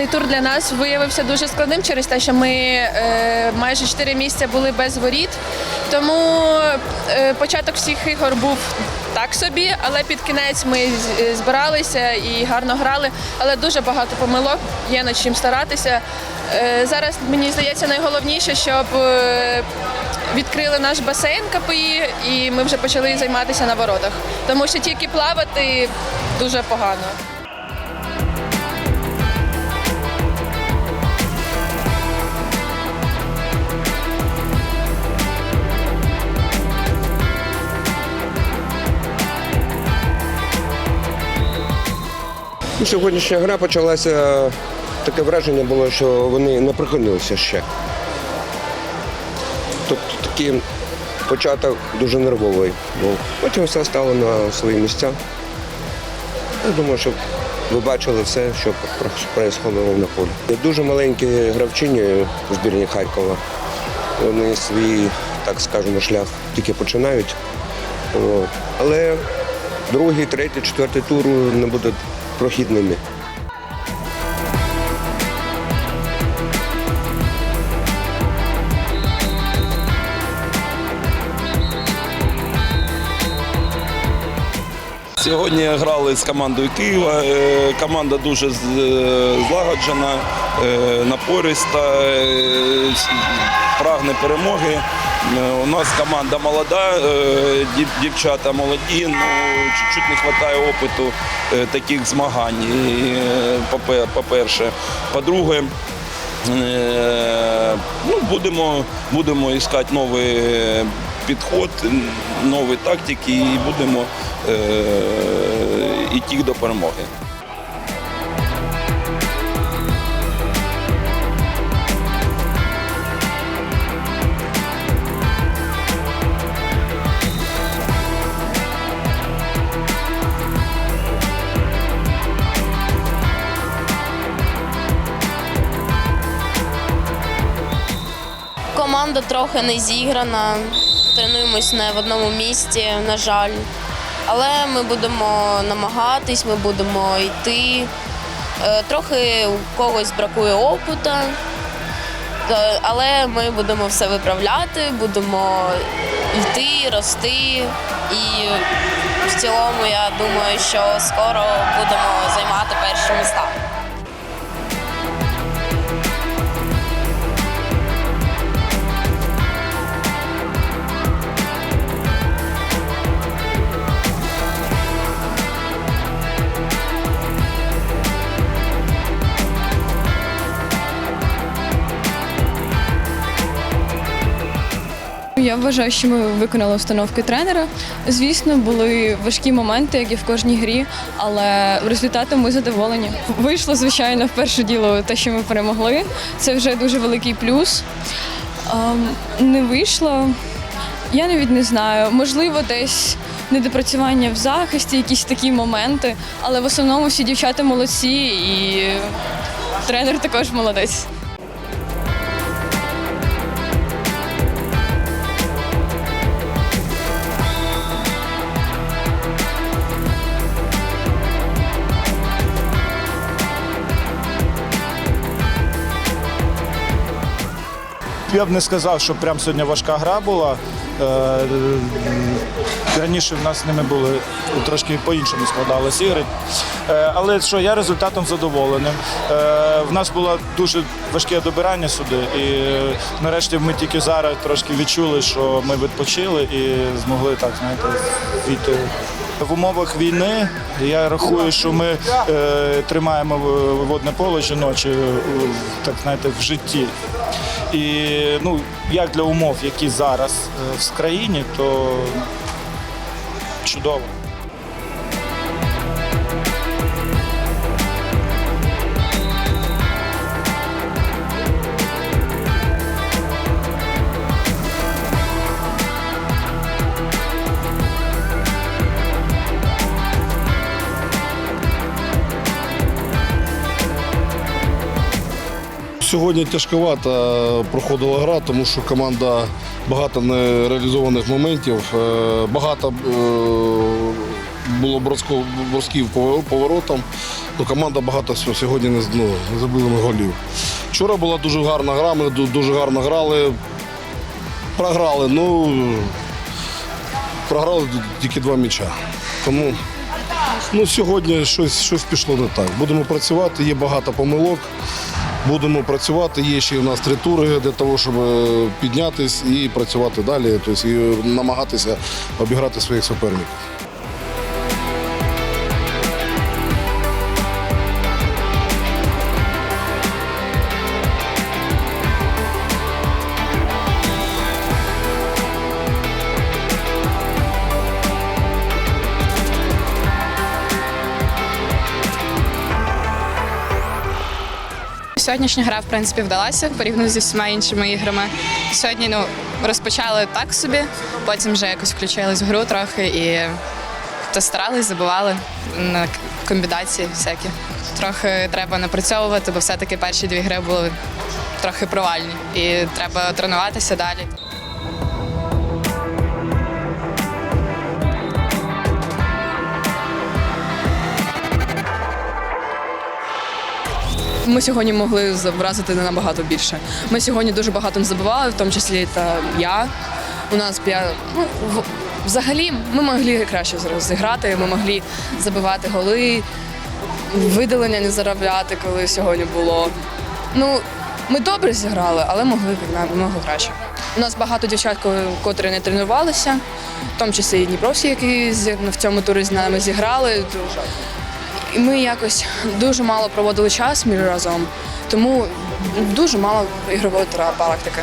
цей тур для нас виявився дуже складним через те, що ми е, майже 4 місяці були без воріт. Тому е, початок всіх ігор був так собі, але під кінець ми е, збиралися і гарно грали. Але дуже багато помилок, є над чим старатися. Е, зараз мені здається найголовніше, щоб е, відкрили наш басейн КПІ, і ми вже почали займатися на воротах. Тому що тільки плавати дуже погано. Сьогоднішня гра почалася. Таке враження було, що вони не припинилися ще. Тобто такий початок дуже нервовий був. Потім все стало на свої місця. Я думаю, що ви бачили все, що відбувалося на полі. Дуже маленькі гравчині в збірні Харкова. Вони свій, так скажемо, шлях тільки починають. Але другий, третій, четвертий тур не будуть прохідними. Сьогодні грали з командою Києва. Е, Команда дуже е, злагоджена, е, напориста, прагне перемоги. Е, У нас команда молода, е, дівчата молоді, ну чуть-чуть не вистачає опиту е, таких змагань. По-перше, по-друге, Ну, будемо, будемо іскати новий підход, нові тактики і будемо йти до перемоги. Команда трохи не зіграна, тренуємось не в одному місці, на жаль. Але ми будемо намагатись, ми будемо йти. Е, Трохи у когось бракує опиту, але ми будемо все виправляти, будемо йти, рости. І в цілому я думаю, що скоро будемо займати перші міста. Я вважаю, що ми виконали установки тренера. Звісно, були важкі моменти, як і в кожній грі, але результатом ми задоволені. Вийшло, звичайно, в перше діло те, що ми перемогли. Це вже дуже великий плюс. Ем, Не вийшло. Я навіть не знаю. Можливо, десь недопрацювання в захисті, якісь такі моменти, але в основному всі дівчата молодці і тренер також молодець. Я б не сказав, що прям сьогодні важка гра була. Е, Раніше в нас з ними були трошки по-іншому складалися ігри. Е, Але що я результатом задоволений. Е, В нас було дуже важке добирання сюди, і нарешті ми тільки зараз трошки відчули, що ми відпочили і змогли так знаєте війти. В умовах війни я рахую, що ми е, тримаємо водне поле жіноче, е, так знаєте, в житті. І ну, як для умов, які зараз е, в країні, то чудово. Сьогодні тяжковата проходила гра, тому що команда багато нереалізованих моментів, е, багато е, було бросків по поворотам. Ну, команда багато сьогодні не, ну, ми голів. Вчора була дуже гарна гра, ми дуже гарно грали. Програли, ну програли тільки два м'яча. Тому ну, сьогодні щось, щось пішло не так. Будемо працювати, є багато помилок. Будемо працювати. Є ще у нас три тури для того, щоб е, піднятись і працювати далі, тобто і намагатися обіграти своїх суперників. Сьогоднішня гра, в принципі, вдалася порівняно зі всіма іншими іграми. Сьогодні ну, розпочали так собі, потім вже якось включились в гру трохи і то старались, забували на комбінації всякі. Трохи треба напрацьовувати, бо все-таки перші дві гри були трохи провальні. І треба тренуватися далі. Ми сьогодні могли вразити набагато більше. Ми сьогодні дуже багато не забивали, в тому числі та я. У нас ну, взагалі ми могли краще зіграти, ми могли забивати голи, видалення не заробляти, коли сьогодні було. Ну, ми добре зіграли, але могли намного краще. У нас багато дівчат, котрі не тренувалися, в тому числі і Дніпровські, які в цьому турі з нами зіграли. І ми якось дуже мало проводили час між разом, тому дуже мало ігрової практики.